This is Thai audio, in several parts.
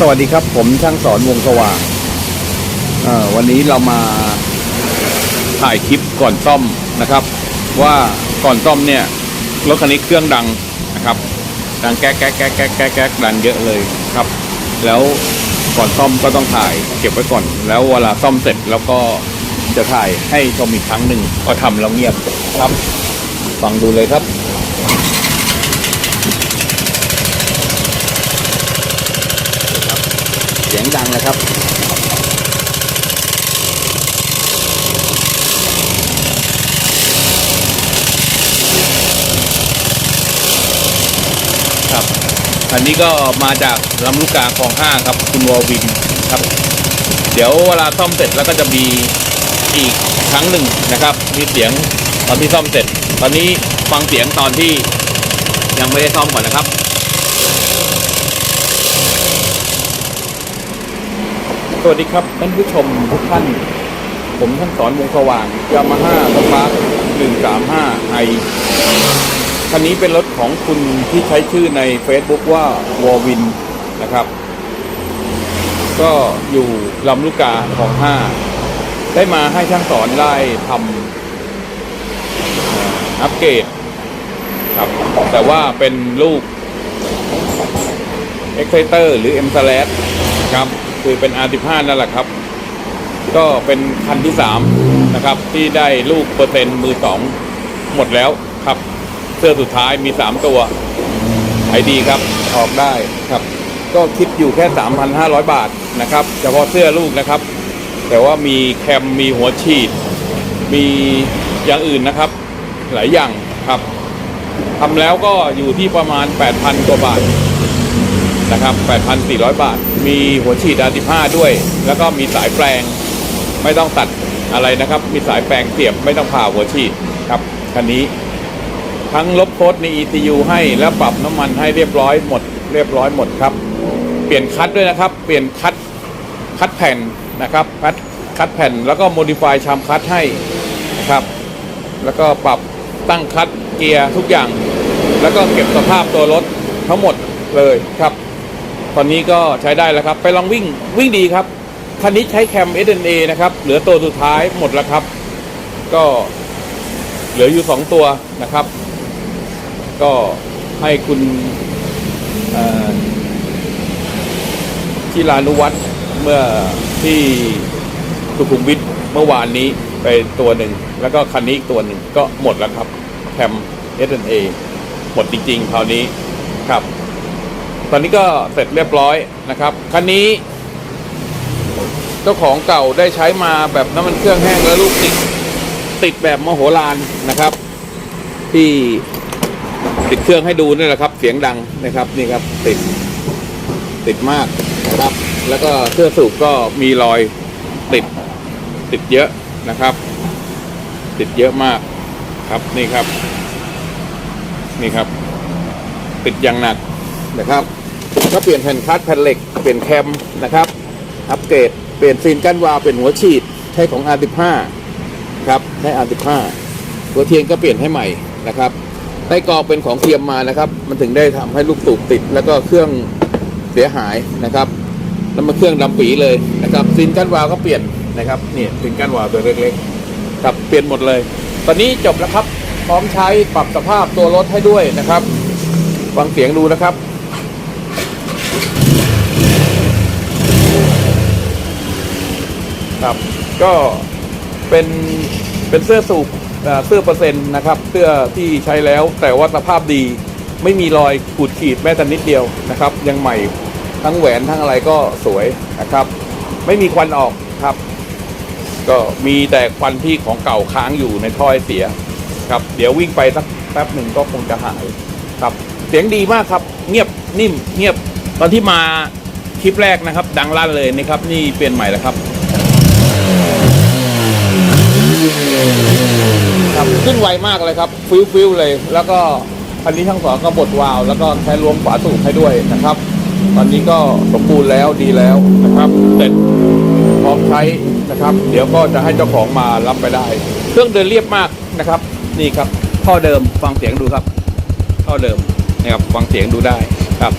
สวัสดีครับ ผมช่างสอนวงสว่างวันนี้เรามาถ่ายคลิปก่อนซ่อมนะครับ ว่าก่อนซ่อมเนี่ยรถคันนี้เครื่องดังนะครับ ดังแก๊กแก๊กแก๊กแก๊กแก๊กแก๊กดังเยอะเลยครับ แล้วก่อนซ่อมก็ต้องถ่ายเก็บไว้ก่อน แล้วเวลาซ่อมเสร็จแล้วก็จะถ่ายให้ชมอีกครั้งหนึ่งก็ทำแล้วเงียบครับ ฟังดูเลยครับ สียงดังนะครับ ครับ อันนี้ก็มาจากลำลูกกาคลองห้าครับ คุณวอลวินครับ เดี๋ยวเวลาซ่อมเสร็จแล้วก็จะมีอีกครั้งหนึ่งนะครับมีเสียงตอนที่ซ่อมเสร็จ ตอนนี้ฟังเสียงตอนที่ยังไม่ได้ซ่อมก่อนนะครับ สวัสดีครับท่านผู้ชมทุกท่าน ผมท่านสอนวงสว่างยามาฮ่าสปาร์คหนึ่งสามห้าไอคันนี้เป็นรถของคุณที่ใช้ชื่อใน Facebook ว่าวอวินนะครับ ก็อยู่ลำลูกกาของห้าได้มาให้ช่างสอนได้ทำอัปเกรดครับ แต่ว่าเป็นลูก Exciter หรือ M s l a s ครับ คือเป็น R15 นั่นแหละครับ ก็เป็นคันที่ 3 นะครับ ที่ได้ลูกเปอร์เซ็นต์มือสองหมดแล้วครับ เสื้อสุดท้ายมี 3 ตัวไอดีครับ ออกได้ครับ ก็คิดอยู่แค่ 3,500 บาทนะครับ เฉพาะเสื้อลูกนะครับ แต่ว่ามีแคมมีหัวฉีด มีอย่างอื่นนะครับ หลายอย่างครับทำแล้วก็อยู่ที่ประมาณ 8,000 กว่าบาท นะครับ 8,400 บาท มีหัวฉีด R15 ด้วย แล้วก็มีสายแปลงไม่ต้องตัดอะไรนะครับ มีสายแปลงเสียบไม่ต้องผ่าหัวฉีดครับคันนี้ ทั้งลบโค้ดใน ECU ให้แล้วปรับน้ำมันให้เรียบร้อยหมด เรียบร้อยหมดครับ เปลี่ยนคัดด้วยนะครับ เปลี่ยนคัดคัดแผ่นนะครับคัดคัดแผ่นแล้วก็โมดิฟายชามคัดให้นะครับ แล้วก็ปรับตั้งคัดเกียร์ทุกอย่าง แล้วก็เก็บสภาพตัวรถทั้งหมดเลยครับ ตอนนี้ก็ใช้ได้แล้วครับ ไปลองวิ่งวิ่งดีครับ คันนี้ใช้แคม SNA นะครับ เหลือตัวสุดท้ายหมดแล้วครับ ก็เหลืออยู่สองตัวนะครับ ก็ให้คุณที่ลานุวัฒน์เมื่อที่สุขุมวิทเมื่อวานนี้ไปตัวหนึ่ง แล้วก็คันนี้อีกตัวหนึ่งก็หมดแล้วครับแคม SNA หมดจริง ๆ คราวนี้ครับ ตอนนี้ก็เสร็จเรียบร้อยนะครับคันนี้เจ้าของเก่าได้ใช้มาแบบน้ำมันเครื่องแห้งและลูกติดติดแบบมโหฬารนะครับ ที่ติดเครื่องให้ดูนี่แหละครับ เสียงดังนะครับนี่ครับติดติดมากนะครับ แล้วก็เสื้อสูบก็มีรอยติดติดเยอะนะครับ ติดเยอะมากครับนี่ครับ นี่ครับ ติดอย่างหนัก นะครับก็เปลี่ยนแผ่นคัสแผ่นเหล็กเปลี่ยนแคมนะครับอัปเกรดเปลี่ยนซีนกั้นวาล์วเป็นหัวฉีดใช้ของ R15 ครับใช้ R15 หัวเทียนก็เปลี่ยนให้ใหม่นะครับไส้กรอเป็นของเทียมมานะครับ มันถึงได้ทำให้ลูกสูบติด แล้วก็เครื่องเสียหายนะครับแล้วมาเครื่องดำปีเลยนะครับซีนกั้นวาล์วก็เปลี่ยนนะครับนี่ซีนกั้นวาล์วตัวเล็กๆครับเปลี่ยนหมดเลย ตอนนี้จบแล้วครับพร้อมใช้ปรับสภาพตัวรถให้ด้วยนะครับ ฟังเสียงดูนะครับ ครับ ก็เป็นเป็นเสื้อสูบเสื้อเปอร์เซ็นต์นะครับ เสื้อที่ใช้แล้วแต่ว่าสภาพดีไม่มีรอยขูดขีดแม้แต่นิดเดียวนะครับ ยังใหม่ทั้งแหวนทั้งอะไรก็สวยนะครับ ไม่มีควันออกครับ ก็มีแต่ควันที่ของเก่าค้างอยู่ในท่อไอเสียครับ เดี๋ยววิ่งไปสักแป๊บหนึ่งก็คงจะหายครับ เสียงดีมากครับ เงียบนิ่ม เงียบตอนที่มาคลิปแรกนะครับ ดังลั่นเลยนะครับ นี่เปลี่ยนใหม่แล้วครับ ครับขึ้นไวมากเลยครับ ฟิวฟิวเลย แล้วก็อันนี้ทั้งสองก็บดวาล์วแล้วก็ใช้รวมฝาสูบให้ด้วยนะครับ ตอนนี้ก็สมบูรณ์แล้วดีแล้วนะครับ เสร็จพร้อมใช้นะครับ เดี๋ยวก็จะให้เจ้าของมารับไปได้ เครื่องเดินเรียบมากนะครับ นี่ครับท่อเดิมฟังเสียงดูครับท่อเดิมนะครับฟังเสียงดูได้ครับ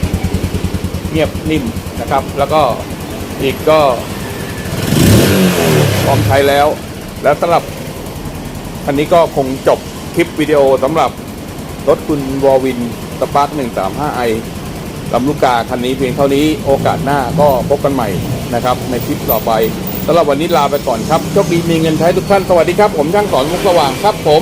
เงียบนิ่มนะครับ แล้วก็อีกก็พร้อมใช้แล้ว และสำหรับอันนี้ก็คงจบคลิปวิดีโอสำหรับรถคุณวอลวินสปาร์ค135ไอลำลูกกาคันนี้เพียงเท่านี้โอกาสหน้าก็พบกันใหม่นะครับ ในคลิปต่อไปสำหรับวันนี้ลาไปก่อนครับโชคดีมีเงินใช้ทุกท่าน สวัสดีครับ ผมช่างสอนมุกสว่างครับผม